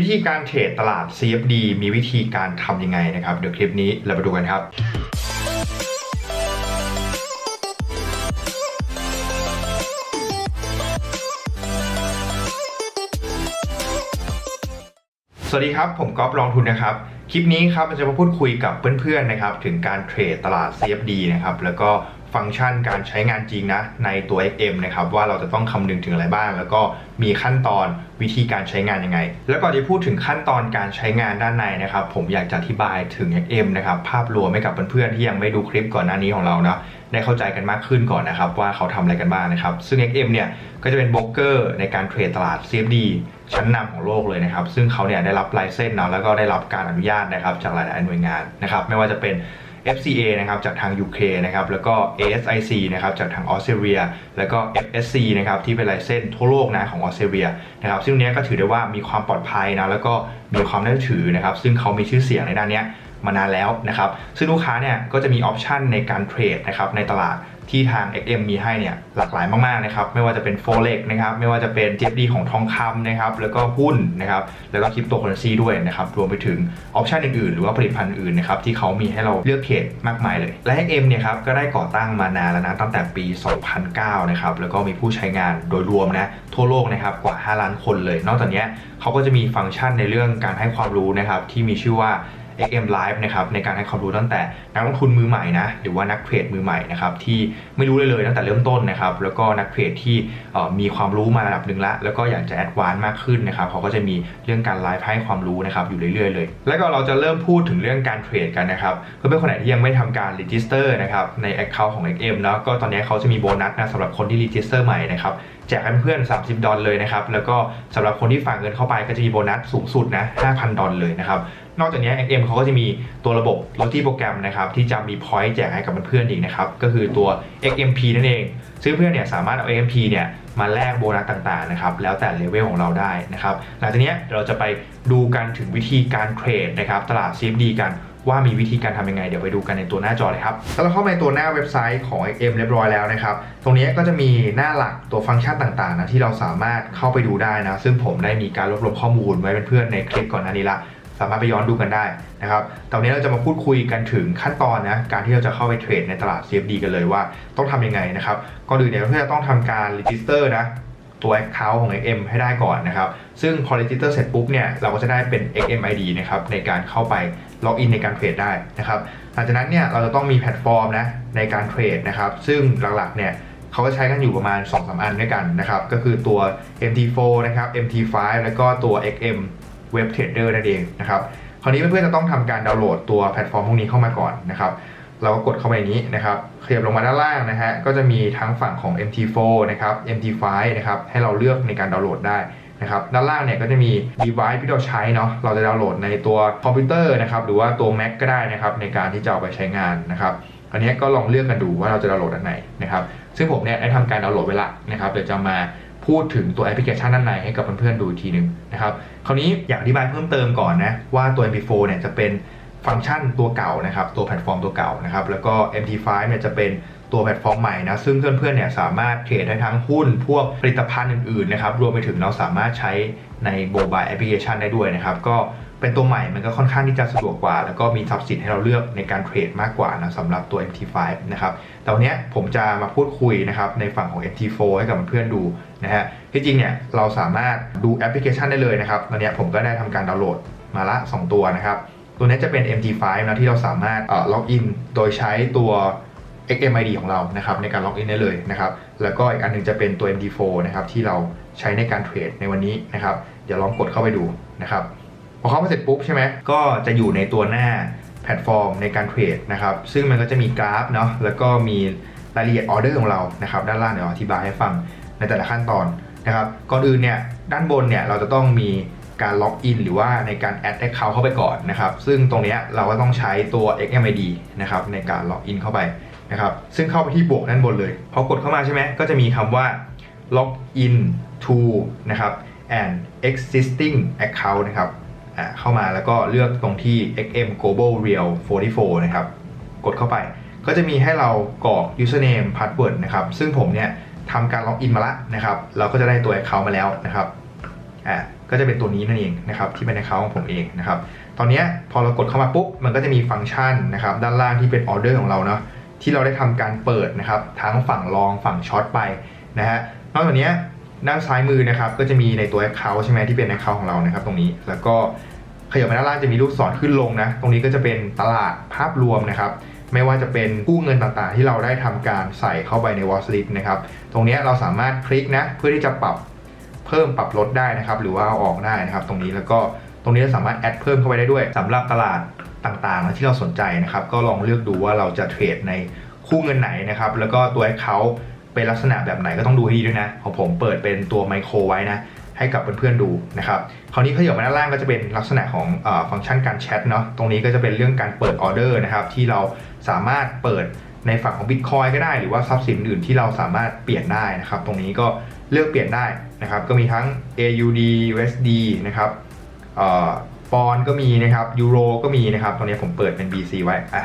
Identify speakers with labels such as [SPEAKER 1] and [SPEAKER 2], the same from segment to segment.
[SPEAKER 1] วิธีการเทรดตลาด CFD มีวิธีการทำยังไงนะครับ เดี๋ยวคลิปนี้เราไปดูกันครับสวัสดีครับ ผมก๊อฟลองทุนนะครับ คลิปนี้ครับเราจะมาพูดคุยกับเพื่อนๆนะครับ ถึงการเทรดตลาด CFD นะครับ แล้วก็ ฟังก์ชันการใช้งานจริงนะในตัว XM นะครับว่าเราจะต้องคำนึงถึงอะไรบ้าง แล้วก็มีขั้นตอนวิธีการใช้งานยังไง แล้วก่อนที่พูดถึงขั้นตอนการใช้งานด้านในนะครับ ผมอยากจะอธิบายถึง XM นะครับภาพรวมให้กับเพื่อนๆที่ยังไม่ดูคลิปก่อนหน้านี้ของเราเนาะได้เข้าใจกันมากขึ้นก่อนนะครับว่าเขาทำอะไรกันบ้างนะครับ ซึ่ง XM เนี่ยก็จะเป็นโบรกเกอร์ในการเทรดตลาด CFD ชั้นนำของโลกเลยนะครับ ซึ่งเขาเนี่ยได้รับไลเซนส์เนาะแล้วก็ได้รับการอนุญาตนะครับจากหลาย ๆ หน่วยงานนะครับ ไม่ว่าจะเป็น FCA นะครับจากทาง UK นะครับแล้วก็ ASIC นะครับจากทางออสเตรเลีย แล้วก็ FSC นะครับที่เป็นลายเส้นทั่วโลกนะของออสเตรเลียนะครับซึ่งเนี้ยก็ถือได้ว่ามีความปลอดภัยนะแล้วก็มีความน่าเชื่อถือนะครับซึ่งเขามีชื่อเสียงในด้านเนี้ยมานานแล้วนะครับซึ่งลูกค้าเนี่ยก็จะมีออปชันในการเทรดนะครับในตลาด ที่ทาง XM มีให้เนี่ยหลากหลายมากๆนะครับไม่ว่าจะเป็น Forex นะครับไม่ว่าจะเป็น JFD ของทองคำนะครับแล้วก็หุ้นนะครับแล้วก็คริปโตเคอเรนซีด้วยนะครับรวมไปถึงออปชันอื่นๆ หรือว่าผลิตภัณฑ์อื่นนะครับที่เขามีให้เราเลือกเทรดมากมายเลย และ XM เนี่ยครับก็ได้ก่อตั้งมานานแล้วนะตั้งแต่ปี 2009 นะครับแล้วก็มีผู้ใช้งานโดยรวมนะทั่วโลกนะครับกว่า 5 ล้านคนเลย นอกจากนี้เขาก็จะมีฟังก์ชันในเรื่องการให้ความรู้นะครับที่มีชื่อว่า XM Live นะครับในการให้ความรู้ตั้งแต่นักลงทุนมือใหม่นะหรือว่านักเทรดมือใหม่นะครับที่ไม่รู้เลยเลยตั้งแต่เริ่มต้นนะครับแล้วก็นักเทรดที่มีความรู้มาระดับหนึ่งละแล้วก็อยากจะแอดวานซ์มากขึ้นนะครับเขาก็จะมีเรื่องการไลฟ์ให้ความรู้นะครับอยู่เรื่อยๆเลย แล้วก็เราจะเริ่มพูดถึงเรื่องการเทรดกันนะครับเพื่อนๆคนไหนที่ยังไม่ทำการรีจิสเตอร์นะครับใน Account ของ XM เนาะก็ตอนนี้เขาจะมีโบนัสนะสำหรับคนที่รีจิสเตอร์ใหม่นะครับแจกให้เพื่อน30 ดอลเลยนะครับ แล้วก็สำหรับคนที่ฝากเงินเข้าไปก็จะมีโบนัสสูงสุดนะ 5,000 ดอลเลยนะครับ นอกจากนี้ XM เขาก็จะมีตัวระบบ loyalty โปรแกรมนะครับที่จะมี point แจกให้กับเพื่อนๆอีกนะครับ ก็คือตัว XMP นั่นเอง ซึ่งเพื่อนเนี่ยสามารถเอา XMP เนี่ยมาแลกโบนัสต่างๆนะครับแล้วแต่เลเวลของเราได้นะครับหลังจากนี้เราจะไปดูกันถึงวิธีการเทรดนะครับตลาด CFD กันว่ามีวิธีการทำยังไง เดี๋ยวไปดูกันในตัวหน้าจอเลยครับแล้วเราเข้ามาในตัวหน้าเว็บไซต์ของ XM เรียบร้อยแล้วนะครับ ตรงนี้ก็จะมีหน้าหลักตัวฟังก์ชันต่างๆนะที่เราสามารถเข้าไปดูได้นะ ซึ่งผมได้มีการรวบรวมข้อมูลไว้เป็นเพื่อนในคลิปก่อนหน้านี้ละ สามารถไปย้อนดูกันได้นะครับตอนนี้เราจะมาพูดคุยกันถึงขั้นตอนนะการที่เราจะเข้าไปเทรดในตลาด CFD กันเลยว่าต้องทำยังไงนะครับก่อนอื่นเนี่ยเพื่อนจะต้องทำการ register นะตัว Account ของ XM ให้ได้ก่อนนะครับ ซึ่งพอ register เสร็จปุ๊บเนี่ย เราก็จะได้เป็น XM ID นะครับ ในการเข้าไปล็อกอินในการเทรดได้นะครับ หลังจากนั้นเนี่ย เราจะต้องมีแพลตฟอร์มนะในการเทรดนะครับ ซึ่งหลักๆ เนี่ยเขาก็ใช้กันอยู่ประมาณ 2-3 อันด้วยกันนะครับ ก็คือตัว MT4 นะครับ MT5 แล้วก็ตัว XM Web Trader นั่นเองนะครับคราวนี้เพื่อนๆจะต้องทำการดาวน์โหลดตัวแพลตฟอร์มพวกนี้เข้ามาก่อนนะครับเราก็กดเข้าไปนนี้นะครับขยับลงมาด้านล่างนะฮะก็จะมีทั้งฝั่งของ MT4 นะครับ MT5 นะครับให้เราเลือกในการดาวน์โหลดได้นะครับด้านล่างเนี่ยก็จะมี device ที่เราใช้เนาะเราจะดาวน์โหลดในตัวคอมพิวเตอร์นะครับหรือว่าตัว Mac ก็ได้นะครับในการที่จะเอาไปใช้งานนะครับอันนี้ก็ลองเลือกกันดูว่าเราจะดาวน์โหลดอันไหนนะครับซึ่งผมเนี่ยได้ทำการดาวน์โหลดไว้ละนะครับเดี๋ยวจะมา พูดถึงตัวแอปพลิเคชันด้านในให้กับเพื่อนๆดูอีกทีหนึ่งนะครับ คราวนี้อยากอธิบายเพิ่มเติมก่อนนะว่าตัว MP4 เนี่ยจะเป็นฟังก์ชันตัวเก่านะครับตัวแพลตฟอร์มตัวเก่านะครับแล้วก็ MT5 เนี่ยจะเป็นตัวแพลตฟอร์มใหม่นะซึ่งเพื่อนๆเนี่ยสามารถเทรดได้ทั้งหุ้นพวกผลิตภัณฑ์อื่นๆนะครับรวมไปถึงเราสามารถใช้ในโมบายแอปพลิเคชันได้ด้วยนะครับก็เป็นตัวใหม่มันก็ค่อนข้างที่จะสะดวกกว่า แล้วก็มีทรัพย์สินให้เราเลือกในการเทรดมากกว่านะสำหรับตัว MT5 นะครับแต่วันนี้ผมจะมาพูดคุยนะครับในฝั่งของ MT4 ให้กับเพื่อนๆดู นะฮะที่จริงเนี่ยเราสามารถดูแอปพลิเคชันได้เลยนะครับตอนนี้ผมก็ได้ทำการดาวน์โหลดมาละ 2 ตัวนะครับ ตัวนี้จะเป็น MT5 นะที่เราสามารถล็อกอินโดยใช้ตัว XMID ของเรานะครับในการล็อกอินได้เลยนะครับแล้วก็อีกอันหนึงจะเป็นตัว MT4 นะครับที่เราใช้ในการเทรดในวันนี้นะครับเดี๋ยวลองกดเข้าไปดูนะครับพอเข้ามาเสร็จปุ๊บใช่ไหมก็จะอยู่ในตัวหน้าแพลตฟอร์มในการเทรดนะครับซึ่งมันก็จะมีกราฟเนาะแล้วก็มีรายละเอียดออเดอร์ของเรานะครับด้านล่างเดี๋ยวอธิบายให้ฟัง ในแต่ละขั้นตอนนะครับ ก่อนอื่นเนี่ยด้านบนเนี่ยเราจะต้องมีการล็อกอินหรือว่าในการแอดแอคเคาท์เข้าไปก่อนนะครับ ซึ่งตรงนี้เราก็ต้องใช้ตัว XMID นะครับในการล็อกอินเข้าไปนะครับซึ่งเข้าไปที่บวกด้านบนเลยพอกดเข้ามาใช่ไหมก็จะมีคำว่า log in to นะครับ and existing account นะครับเข้ามาแล้วก็เลือกตรงที่ XM Global Real 44 นะครับ กดเข้าไป ก็จะมีให้เรากรอก username password นะครับ ซึ่งผมเนี่ย ทำการล็อกอินมาแล้วนะครับ เราก็จะได้ตัว account มาแล้วนะครับอ่าก็จะเป็นตัวนี้นั่นเองนะครับที่เป็น account ของผมเองนะครับ ตอนนี้พอเรากดเข้ามาปุ๊บมันก็จะมีฟังก์ชันนะครับ ด้านล่างที่เป็นออเดอร์ของเราเนาะที่เราได้ทำการเปิดนะครับ ทั้งฝั่งรองฝั่งช็อตไปนะฮะนอกจากนี้ด้านซ้ายมือนะครับ ก็จะมีในตัว Account ใช่ไหมที่เป็น Account ของเรานะครับ ตรงนี้แล้วก็ขยับมาด้านล่างจะมีลูกศรขึ้นลงนะ ตรงนี้ก็จะเป็นตลาดภาพรวมนะครับ ไม่ว่าจะเป็นกู้เงินต่างๆ ที่เราได้ทำการใส่เข้าไปใน Watch List นะครับ ตรงนี้เราสามารถคลิกนะเพื่อที่จะปรับเพิ่มปรับลดได้นะครับ หรือว่าเอาออกได้นะครับ ตรงนี้แล้วก็ตรงนี้เราสามารถแอดเพิ่มเข้าไปได้ด้วยสำหรับตลาดต่างๆ ที่เราสนใจนะครับ ก็ลองเลือกดูว่าเราจะเทรดในคู่เงินไหนนะครับ แล้วก็ตัว Account เป็นลักษณะแบบไหนก็ต้องดูให้ดีด้วยนะของผมเปิดเป็นตัวไมโครไว้นะ ให้กับเพื่อนๆดูนะครับคราวนี้ขยับมาด้านล่างก็จะเป็นลักษณะของอฟังก์ชันการแชทเนาะตรงนี้ก็จะเป็นเรื่องการเปิดออเดอร์นะครับที่เราสามารถเปิดในฝั่งของ Bitcoin ก็ได้หรือว่าทรัพย์สินอื่นที่เราสามารถเปลี่ยนได้นะครับตรงนี้ก็เลือกเปลี่ยนได้นะครับก็มีทั้ง AUD USD นะครับปอนก็มีนะครับยูโรก็มีนะครับตรงนี้ผมเปิดเป็น BC ไว้อะ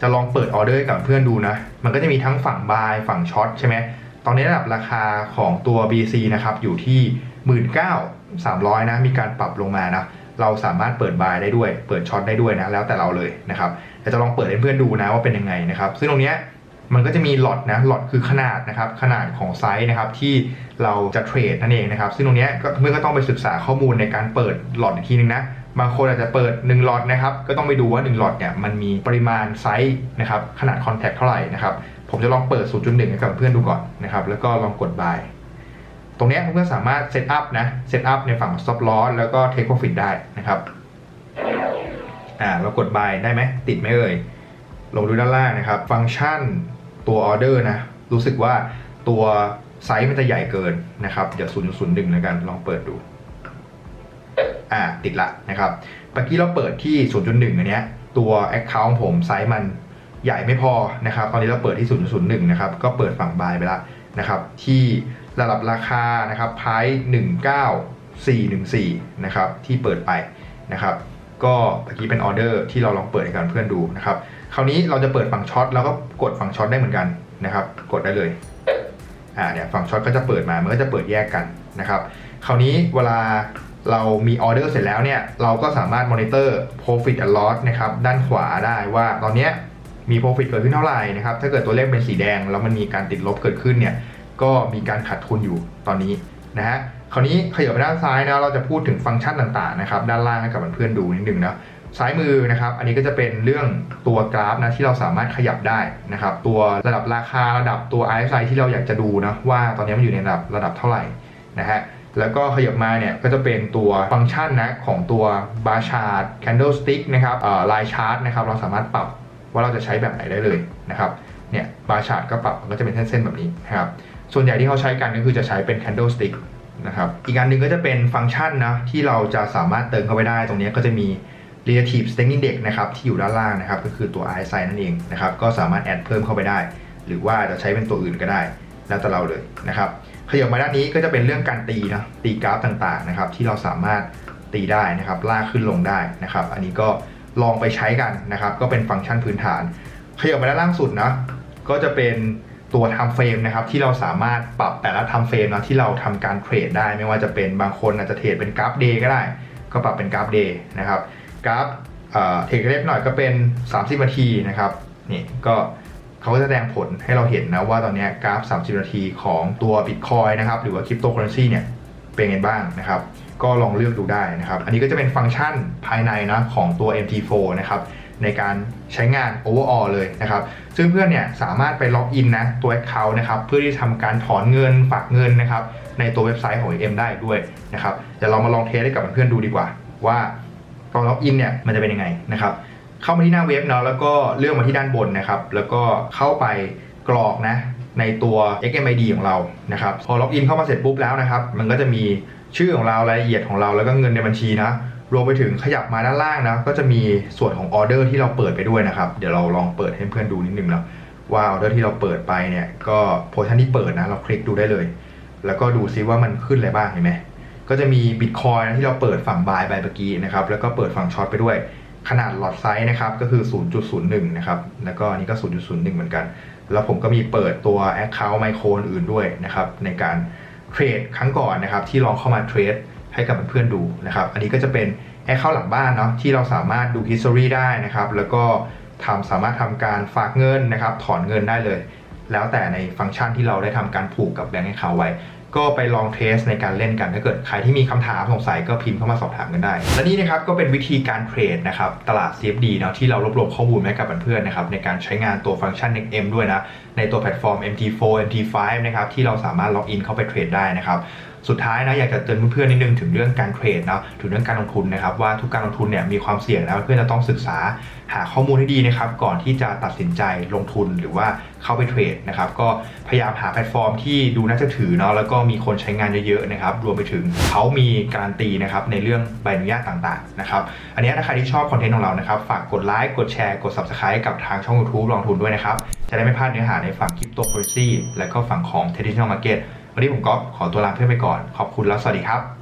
[SPEAKER 1] จะลองเปิดออเดอร์ให้กับเพื่อนดูนะ มันก็จะมีทั้งฝั่งบายฝั่งช็อตใช่ไหม ตอนนี้ระดับราคาของตัว BC นะครับอยู่ที่ 19,300 นะ มีการปรับลงมานะเราสามารถเปิดบายได้ด้วย เปิดช็อตได้ด้วยนะ แล้วแต่เราเลยนะครับแต่จะลองเปิดให้เพื่อนดูนะว่าเป็นยังไงนะครับ ซึ่งตรงนี้มันก็จะมีหลอดนะ หลอดคือขนาดนะครับ ขนาดของไซส์นะครับที่เราจะเทรดนั่นเองนะครับ ซึ่งตรงนี้ก็เพื่อนก็ต้องไปศึกษาข้อมูลในการเปิดหลอดอีกทีนึงนะ บางคนอาจจะเปิด 1 หลอดนะครับ ก็ต้องไปดูว่า 1 หลอดเนี่ยมันมีปริมาณไซส์นะครับ ขนาดคอนแทคเท่าไหร่นะครับ ผมจะลองเปิด 0.1 ให้กับเพื่อนดูก่อนนะครับ แล้วก็ลองกด buy ตรงนี้เพื่อนสามารถเซตอัพนะ เซตอัพในฝั่ง stop loss แล้วก็ take profit ได้นะครับ อ่า เรากด buy ได้ไหม ติดไหมเอ่ย ลงดูด้านล่างนะครับ ฟังก์ชันตัวออเดอร์นะ รู้สึกว่าตัวไซส์มันจะใหญ่เกินนะครับ เดี๋ยว 0.01 แล้วกัน ลองเปิดดู อ่า ติดละนะครับเมื่อกี้เราเปิดที่ 0.1 อันเนี้ย ตัว Account ผมไซส์มัน ใหญ่ไม่พอนะครับ ตอนนี้เราเปิดที่ 0.01 นะครับ ก็เปิดฝั่งบายไปแล้วนะครับ ที่ระดับราคานะครับไพ19414 นะครับ ที่เปิดไปนะครับ ก็เมื่อกี้เป็นออเดอร์ที่เราลองเปิดให้กันเพื่อนดูนะครับ คราวนี้เราจะเปิดฝั่งช็อตแล้วก็กดฝั่งช็อตได้เหมือนกันนะครับ กดได้เลย อ่าเนี่ยฝั่งช็อตก็จะเปิดมา มันก็จะเปิดแยกกันนะครับ คราวนี้เวลาเรามีออเดอร์เสร็จแล้วเนี่ย เราก็สามารถมอนิเตอร์ profit and loss นะครับ ด้านขวาได้ว่าตอนเนี้ย มี profit เกิดขึ้นเท่าไหร่นะครับถ้าเกิดตัวเลขเป็นสีแดง แล้วมันมีการติดลบเกิดขึ้นเนี่ยก็มีการขาดทุนอยู่ตอนนี้นะฮะคราวนี้ขยับไปด้านซ้ายนะเราจะพูดถึงฟังก์ชันต่างๆนะครับด้านล่างให้กับเพื่อนๆดูนิดนึงนะซ้ายมือนะครับอันนี้ก็จะเป็นเรื่องตัวกราฟนะที่เราสามารถขยับได้นะครับตัวระดับราคาระดับตัว RSI ที่เราอยากจะดูนะว่าตอนนี้มันอยู่ในระดับระดับเท่าไหร่นะฮะแล้วก็ขยับมาเนี่ยก็จะเป็นตัวฟังก์ชันนะของตัวบาร์ชาร์ต candlestick นะครับเอ่อ line chart นะครับเราสามารถปรับ ว่าเราจะใช้แบบไหนได้เลยนะครับเนี่ยบาร์ชาร์ตก็ปรับมันก็จะเป็นเส้นๆแบบนี้นะครับส่วนใหญ่ที่เขาใช้กันก็คือจะใช้เป็น candlestick นะครับอีกอันหนึ่งก็จะเป็นฟังก์ชันนะที่เราจะสามารถเติมเข้าไปได้ ตรงนี้ก็จะมี relative strength index นะครับที่อยู่ด้านล่างนะครับก็คือตัว RSI นั่นเองนะครับก็สามารถแอดเพิ่มเข้าไปได้ หรือว่าจะใช้เป็นตัวอื่นก็ได้ แล้วแต่เราเลยนะครับขยับมาด้านนี้ก็จะเป็นเรื่องการตีนะตีกราฟต่างๆนะครับที่เราสามารถตีได้นะครับลากขึ้นลงได้นะครับ อันนี้ก็ ลองไปใช้กันนะครับ ก็เป็นฟังก์ชันพื้นฐาน ขยับมาด้านล่างสุดนะก็จะเป็นตัว time frame นะครับที่เราสามารถปรับแต่ละ time frame นะที่เราทำการเทรดได้ ไม่ว่าจะเป็นบางคนอาจจะเทรดเป็นกราฟ day ก็ได้ ก็ปรับเป็นกราฟ day นะครับกราฟเทรดเล็กหน่อยก็เป็น 30 นาทีนะครับนี่ก็เขาก็จะแสดงผลให้เราเห็นนะว่าตอนนี้กราฟ 30 นาทีของตัว Bitcoin นะครับหรือว่าคริปโตเคอเรนซีเนี่ยเป็นไงบ้างนะครับ ก็ลองเลือกดูได้นะครับ อันนี้ก็จะเป็นฟังก์ชันภายในนะของตัว MT4 นะครับในการใช้งาน overall เลยนะครับ ซึ่งเพื่อนเนี่ยสามารถไปล็อกอินนะตัว account นะครับ เพื่อที่จะทำการถอนเงินฝากเงินนะครับ ในตัวเว็บไซต์ของ M ได้ด้วยนะครับเดี๋ยวเรามาลองเทสให้กับเพื่อนดูดีกว่า ว่าตอนล็อกอินเนี่ยมันจะเป็นยังไงนะครับ เข้ามาที่หน้าเว็บเนาะแล้วก็เลื่อกมาที่ด้านบนนะครับ แล้วก็เข้าไปกรอกนะในตัว XMID ของเรานะครับ พอล็อกอินเข้ามาเสร็จปุ๊บแล้วนะครับ มันก็จะมี ชื่อของเรารายละเอียดของเราแล้วก็เงินในบัญชีนะรวมไปถึงขยับมาด้านล่างนะก็จะมีส่วนของออเดอร์ที่เราเปิดไปด้วยนะครับ เดี๋ยวเราลองเปิดให้เพื่อนดูนิดนึงแล้วว่าออเดอร์ที่เราเปิดไปเนี่ยก็โพชั่นที่เปิดนะเราคลิกดูได้เลย แล้วก็ดูซิว่ามันขึ้นอะไรบ้างเห็นไหมก็จะมี Bitcoin นะที่เราเปิดฝั่งบายไปเมื่อกี้นะครับแล้วก็เปิดฝั่งช็อตไปด้วย ขนาดหลอดไซส์นะครับก็คือ 0.01 นะครับแล้วก็นนี้ก็ 0.01 เหมือนกัน แล้วผมก็มีเปิดตัว Account Micro อื่นด้วยนะครับในการ เทรดครั้งก่อนนะครับที่ลองเข้ามาเทรดให้กับเพื่อนๆดูนะครับ อันนี้ก็จะเป็นแอคเข้าหลังบ้านเนาะที่เราสามารถดู history ได้นะครับ แล้วก็ทำสามารถทำการฝากเงินนะครับ ถอนเงินได้เลย แล้วแต่ในฟังก์ชันที่เราได้ทำการผูกกับแบงก์ให้เขาไว้ ก็ไปลองเทสในการเล่นกันถ้าเกิดใครที่มีคำถามสงสัยก็พิมพ์เข้ามาสอบถามกันได้ และนี่นะครับก็เป็นวิธีการเทรดนะครับตลาด CFD เนาะที่เรารวบรวมข้อมูลมาให้กับเพื่อนๆนะครับในการใช้งานตัวฟังก์ชัน XM ด้วยนะในตัวแพลตฟอร์ม MT4 MT5 นะครับที่เราสามารถล็อกอินเข้าไปเทรดได้นะครับ สุดท้ายนะอยากจะเตือนเพื่อนๆนิดนึงถึงเรื่องการเทรดเนาะถึงเรื่องการลงทุนนะครับว่าทุกการลงทุนเนี่ยมีความเสี่ยงนะเพื่อนจะต้องศึกษาหาข้อมูลให้ดีนะครับก่อนที่จะตัดสินใจลงทุนหรือว่าเข้าไปเทรดนะครับก็พยายามหาแพลตฟอร์มที่ดูน่าจะถือเนาะแล้วก็มีคนใช้งานเยอะๆนะครับรวมไปถึงเขามีการันตีนะครับในเรื่องใบอนุญาตต่างๆนะครับอันนี้ถ้าใครที่ชอบคอนเทนต์ของเรานะครับฝากกดไลค์กดแชร์กด Subscribe กับทางช่อง YouTube ลองทุนด้วยนะครับจะได้ไม่พลาดเนื้อหาในฝั่งคริปโตเคอเรนซีและก็ฝั่งของ Traditional Market วันนี้ผมก๊อฟขอตัวลาเพื่อนไปก่อน ขอบคุณแล้วสวัสดีครับ